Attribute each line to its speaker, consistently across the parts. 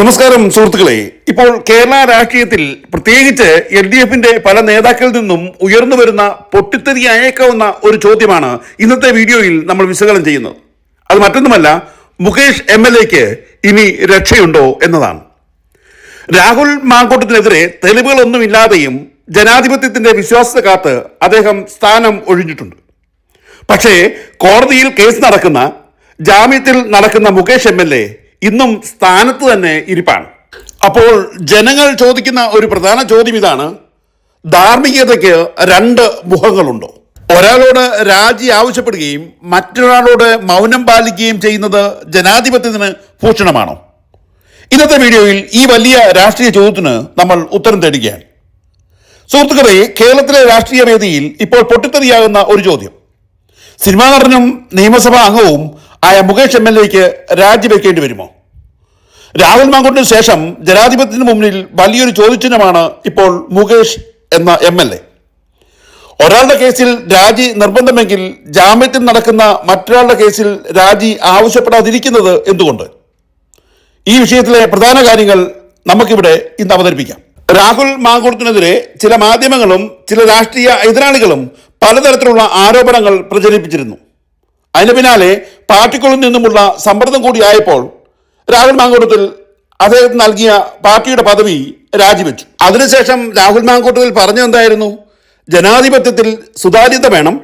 Speaker 1: നമസ്കാരം സുഹൃത്തുക്കളെ. ഇപ്പോൾ കേരള രാഷ്ട്രീയത്തിൽ പ്രത്യേകിച്ച് എൽ ഡി എഫിന്റെ പല നേതാക്കളിൽ നിന്നും ഉയർന്നു വരുന്ന പൊട്ടിത്തെറി അയക്കാവുന്ന ഒരു ചോദ്യമാണ് ഇന്നത്തെ വീഡിയോയിൽ നമ്മൾ വിശകലനം ചെയ്യുന്നത്. അത് മറ്റൊന്നുമല്ല മുകേഷ് എം എൽ എക്ക് ഇനി രക്ഷയുണ്ടോ എന്നതാണ്. രാഹുൽ മാങ്കൂട്ടത്തിനെതിരെ തെളിവുകളൊന്നുമില്ലാതെയും ജനാധിപത്യത്തിന്റെ വിശ്വാസത്തെ കാത്ത് അദ്ദേഹം സ്ഥാനം ഒഴിഞ്ഞിട്ടുണ്ട്. പക്ഷേ കോടതിയിൽ കേസ് നടക്കുന്ന ജാമ്യത്തിൽ നടക്കുന്ന മുകേഷ് എം എൽ എ ഇന്നും സ്ഥാനത്ത് തന്നെ ഇരിപ്പാണ്. അപ്പോൾ ജനങ്ങൾ ചോദിക്കുന്ന ഒരു പ്രധാന ചോദ്യം ഇതാണ്. ധാർമ്മികതയ്ക്ക് രണ്ട് മുഖങ്ങളുണ്ടോ? ഒരാളോട് രാജി ആവശ്യപ്പെടുകയും മറ്റൊരാളോട് മൗനം പാലിക്കുകയും ചെയ്യുന്നത് ജനാധിപത്യത്തിന് ഭൂഷണമാണോ? ഇന്നത്തെ വീഡിയോയിൽ ഈ വലിയ രാഷ്ട്രീയ ചോദ്യത്തിന് നമ്മൾ ഉത്തരം തേടുകയാണ്. സുഹൃത്തുക്കളെ കേരളത്തിലെ രാഷ്ട്രീയ വേദിയിൽ ഇപ്പോൾ പൊട്ടിത്തെറിയാകുന്ന ഒരു ചോദ്യം. സിനിമാ നടനും നിയമസഭാ അംഗവും ആയ മുകേഷ് എം എൽ എക്ക് രാജിവെക്കേണ്ടി വരുമോ? രാഹുൽ മാങ്കുട്ടിന് ശേഷം ജനാധിപത്യത്തിന് മുന്നിൽ വലിയൊരു ചോദ്യചിഹ്നമാണ് ഇപ്പോൾ മുകേഷ് എന്ന എം എൽ എ. ഒരാളുടെ കേസിൽ രാജി നിർബന്ധമെങ്കിൽ ജാമ്യത്തിൽ നടക്കുന്ന മറ്റൊരാളുടെ കേസിൽ രാജി ആവശ്യപ്പെടാതിരിക്കുന്നത് എന്തുകൊണ്ട്? ഈ വിഷയത്തിലെ പ്രധാന കാര്യങ്ങൾ നമുക്കിവിടെ ഇന്ന് അവതരിപ്പിക്കാം. രാഹുൽ മാങ്കൂട്ടത്തിനെതിരെ ചില മാധ്യമങ്ങളും ചില രാഷ്ട്രീയ എതിരാളികളും പലതരത്തിലുള്ള ആരോപണങ്ങൾ പ്രചരിപ്പിച്ചിരുന്നു. അതിന് പിന്നാലെ പാർട്ടിക്കുള്ളിൽ നിന്നുമുള്ള സമ്മർദ്ദം കൂടിയായപ്പോൾ രാഹുൽ മാങ്കൂട്ടത്തിൽ അദ്ദേഹത്തിന് നൽകിയ പാർട്ടിയുടെ പദവി രാജിവെച്ചു. അതിനുശേഷം രാഹുൽ മാങ്കൂട്ടത്തിൽ പറഞ്ഞെന്തായിരുന്നു? ജനാധിപത്യത്തിൽ സുതാര്യത വേണം.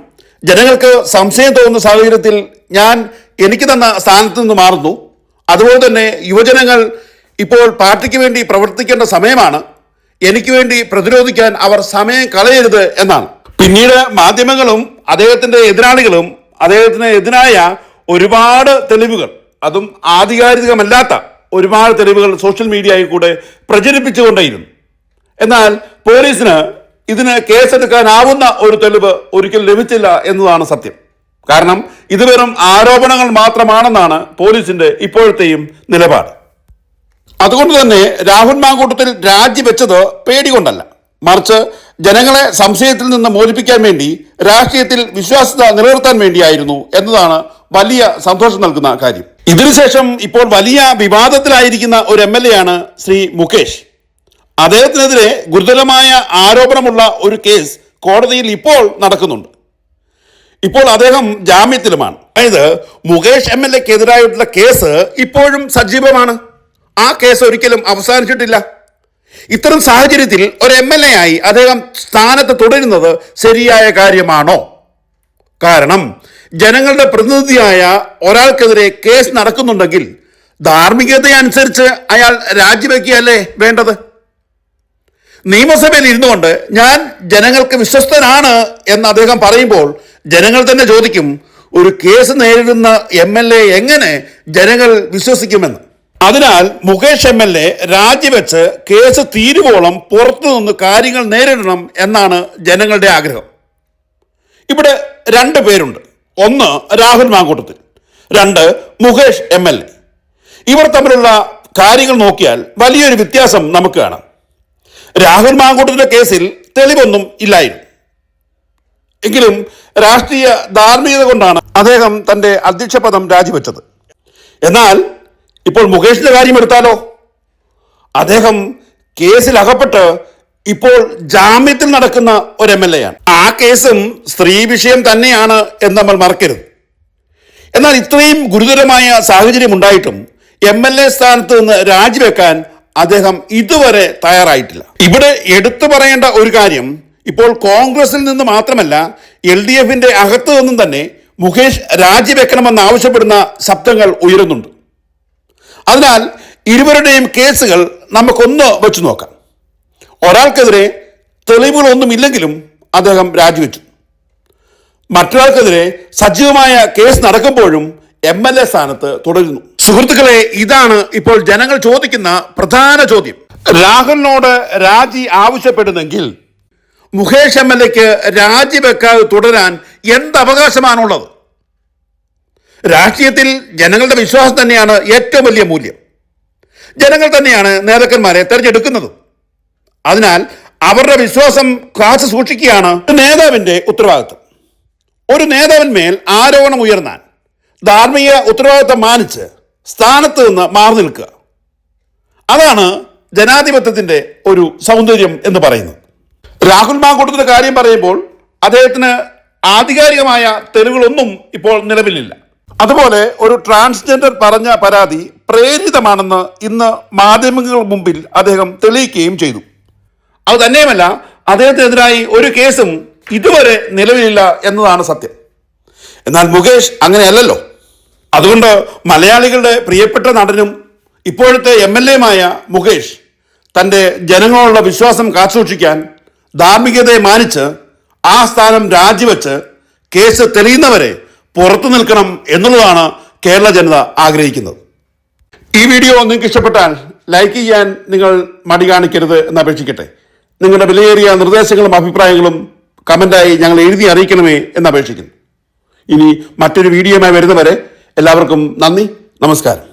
Speaker 1: ജനങ്ങൾക്ക് സംശയം തോന്നുന്ന സാഹചര്യത്തിൽ ഞാൻ എനിക്ക് തന്ന സ്ഥാനത്ത് നിന്ന് മാറുന്നു. അതുപോലെ തന്നെ യുവജനങ്ങൾ ഇപ്പോൾ പാർട്ടിക്ക് വേണ്ടി പ്രവർത്തിക്കേണ്ട സമയമാണ്. എനിക്ക് വേണ്ടി പ്രതിരോധിക്കാൻ അവർ സമയം കളയരുത് എന്നാണ്. പിന്നീട് മാധ്യമങ്ങളും അദ്ദേഹത്തിന്റെ എതിരാളികളും അദ്ദേഹത്തിന് എതിരായ ഒരുപാട് തെളിവുകൾ. അതും ആധികാരികമല്ലാത്ത ഒരുപാട് തെളിവുകൾ സോഷ്യൽ മീഡിയയിൽ കൂടെ പ്രചരിപ്പിച്ചുകൊണ്ടേയിരുന്നു. എന്നാൽ പോലീസിന് ഇതിന് കേസെടുക്കാനാവുന്ന ഒരു തെളിവ് ഒരിക്കലും ലഭിച്ചില്ല എന്നതാണ് സത്യം. കാരണം ഇത് വെറും ആരോപണങ്ങൾ മാത്രമാണെന്നാണ് പോലീസിന്റെ ഇപ്പോഴത്തെയും നിലപാട്. അതുകൊണ്ട് തന്നെ രാഹുൽ മാങ്കൂട്ടത്തിൽ രാജിവെച്ചത് പേടികൊണ്ടല്ല. മറിച്ച് ജനങ്ങളെ സംശയത്തിൽ നിന്ന് മോചിപ്പിക്കാൻ വേണ്ടി രാഷ്ട്രീയത്തിൽ വിശ്വാസ്യത നിലനിർത്താൻ വേണ്ടിയായിരുന്നു എന്നതാണ് വലിയ സന്തോഷം നൽകുന്ന കാര്യം. ഇതിനുശേഷം ഇപ്പോൾ വലിയ വിവാദത്തിലായിരിക്കുന്ന ഒരു എം എൽ എ ആണ് ശ്രീ മുകേഷ്. അദ്ദേഹത്തിനെതിരെ ഗുരുതരമായ ആരോപണമുള്ള ഒരു കേസ് കോടതിയിൽ ഇപ്പോൾ നടക്കുന്നുണ്ട്. ഇപ്പോൾ അദ്ദേഹം ജാമ്യത്തിലുമാണ്. അതായത് മുകേഷ് എം എൽ എക്കെതിരായിട്ടുള്ള കേസ് ഇപ്പോഴും സജീവമാണ്. ആ കേസ് ഒരിക്കലും അവസാനിച്ചിട്ടില്ല. ഇത്തരം സാഹചര്യത്തിൽ ഒരു എം എൽ എ ആയി അദ്ദേഹം സ്ഥാനത്ത് തുടരുന്നത് ശരിയായ കാര്യമാണോ? കാരണം ജനങ്ങളുടെ പ്രതിനിധിയായ ഒരാൾക്കെതിരെ കേസ് നടക്കുന്നുണ്ടെങ്കിൽ ധാർമ്മികതയനുസരിച്ച് അയാൾ രാജിവെക്കുകയല്ലേ വേണ്ടത്? നിയമസഭയിൽ ഇരുന്നുകൊണ്ട് ഞാൻ ജനങ്ങൾക്ക് വിശ്വസ്തനാണ് എന്ന് അദ്ദേഹം പറയുമ്പോൾ ജനങ്ങൾ തന്നെ ചോദിക്കും ഒരു കേസ് നേരിടുന്ന എം എൽ എ എങ്ങനെ ജനങ്ങൾ വിശ്വസിക്കുമെന്ന്? അതിനാൽ മുകേഷ് എം എൽ എ രാജിവെച്ച് കേസ് തീരുവോളം പുറത്തുനിന്ന് കാര്യങ്ങൾ നേരിടണം എന്നാണ് ജനങ്ങളുടെ ആഗ്രഹം. ഇവിടെ രണ്ട് പേരുണ്ട്. ഒന്ന് രാഹുൽ മാങ്കൂട്ടത്തിൽ. രണ്ട് മുകേഷ് എം എൽ എ. ഇവർ തമ്മിലുള്ള കാര്യങ്ങൾ നോക്കിയാൽ വലിയൊരു വ്യത്യാസം നമുക്ക് കാണാം. രാഹുൽ മാങ്കൂട്ടത്തിന്റെ കേസിൽ തെളിവൊന്നും ഇല്ലായിരുന്നു. എങ്കിലും രാഷ്ട്രീയ ധാർമ്മികത കൊണ്ടാണ് അദ്ദേഹം തന്റെ അധ്യക്ഷ പദം രാജിവെച്ചത്. എന്നാൽ ഇപ്പോൾ മുകേഷിന്റെ കാര്യം എടുത്താലോ? അദ്ദേഹം കേസിൽ അകപ്പെട്ട് ഇപ്പോൾ ജാമ്യത്തിൽ നടക്കുന്ന ഒരു എം എൽ എ ആണ്. ആ കേസും സ്ത്രീ വിഷയം തന്നെയാണ് എന്ന് നമ്മൾ മറക്കരുത്. എന്നാൽ ഇത്രയും ഗുരുതരമായ സാഹചര്യം ഉണ്ടായിട്ടും എം എൽ എ സ്ഥാനത്ത് നിന്ന് രാജിവെക്കാൻ അദ്ദേഹം ഇതുവരെ തയ്യാറായിട്ടില്ല. ഇവിടെ എടുത്തു പറയേണ്ട ഒരു കാര്യം ഇപ്പോൾ കോൺഗ്രസിൽ നിന്ന് മാത്രമല്ല എൽ ഡി എഫിന്റെ അകത്തു നിന്നും തന്നെ മുകേഷ് രാജിവെക്കണമെന്ന് ആവശ്യപ്പെടുന്ന ശബ്ദങ്ങൾ ഉയരുന്നുണ്ട്. അതിനാൽ ഇരുവരുടെയും കേസുകൾ നമുക്കൊന്ന് വെച്ചു നോക്കാം. ഒരാൾക്കെതിരെ തെളിവുകളൊന്നുമില്ലെങ്കിലും അദ്ദേഹം രാജിവെച്ചു. മറ്റൊരാൾക്കെതിരെ സജീവമായ കേസ് നടക്കുമ്പോഴും എം എൽ എ സ്ഥാനത്ത് തുടരുന്നു. സുഹൃത്തുക്കളെ ഇതാണ് ഇപ്പോൾ ജനങ്ങൾ ചോദിക്കുന്ന പ്രധാന ചോദ്യം. രാഹുലിനോട് രാജി ആവശ്യപ്പെടുന്നെങ്കിൽ മുകേഷ് എം എൽ എക്ക് രാജിവെക്കാതെ തുടരാൻ എന്ത് അവകാശമാണുള്ളത് രാഷ്ട്രീയത്തിൽ ജനങ്ങളുടെ വിശ്വാസം തന്നെയാണ് ഏറ്റവും വലിയ മൂല്യം. ജനങ്ങൾ തന്നെയാണ് നേതാക്കന്മാരെ തെരഞ്ഞെടുക്കുന്നത്. അതിനാൽ അവരുടെ വിശ്വാസം കാത്തു സൂക്ഷിക്കുകയാണ് ഒരു നേതാവിന്റെ ഉത്തരവാദിത്വം. ഒരു നേതാവിന്മേൽ ആരോപണം ഉയർന്നാൽ ധാർമ്മിക ഉത്തരവാദിത്വം മാനിച്ച് സ്ഥാനത്ത് നിന്ന് മാറി നിൽക്കുക. അതാണ് ജനാധിപത്യത്തിന്റെ ഒരു സൗന്ദര്യം എന്ന് പറയുന്നത്. രാഹുൽ മാങ്കൂട്ടത്തിന്റെ കാര്യം പറയുമ്പോൾ അദ്ദേഹത്തിന് ആധികാരികമായ തെളിവുകളൊന്നും ഇപ്പോൾ നിലവിലില്ല. അതുപോലെ ഒരു ട്രാൻസ്ജെൻഡർ പറഞ്ഞ പരാതി പ്രേരിതമാണെന്ന് ഇന്ന് മാധ്യമങ്ങൾക്ക് മുമ്പിൽ അദ്ദേഹം തെളിയിക്കുകയും ചെയ്തു. അത് തന്നെയുമല്ല അദ്ദേഹത്തിനെതിരായി ഒരു കേസും ഇതുവരെ നിലവിലില്ല എന്നതാണ് സത്യം. എന്നാൽ മുകേഷ് അങ്ങനെയല്ലല്ലോ. അതുകൊണ്ട് മലയാളികളുടെ പ്രിയപ്പെട്ട നടനും ഇപ്പോഴത്തെ എം എൽ എമായ മുകേഷ് തന്റെ ജനങ്ങളോടുള്ള വിശ്വാസം കാത്തുസൂക്ഷിക്കാൻ ധാർമ്മികതയെ മാനിച്ച് ആ സ്ഥാനം രാജിവെച്ച് കേസ് തെളിയുന്നവരെ പുറത്തു നിൽക്കണം എന്നുള്ളതാണ് കേരള ജനത ആഗ്രഹിക്കുന്നത്. ഈ വീഡിയോ നിങ്ങൾക്ക് ഇഷ്ടപ്പെട്ടാൽ ലൈക്ക് ചെയ്യാൻ നിങ്ങൾ മടി കാണിക്കരുത് എന്ന് അപേക്ഷിക്കട്ടെ. നിങ്ങളുടെ വിലയേറിയ നിർദ്ദേശങ്ങളും അഭിപ്രായങ്ങളും കമന്റായി ഞങ്ങൾ എഴുതി അറിയിക്കണമേ എന്ന് അപേക്ഷിക്കുന്നു. ഇനി മറ്റൊരു വീഡിയോയുമായി വരുന്നവരെ എല്ലാവർക്കും നന്ദി നമസ്കാരം.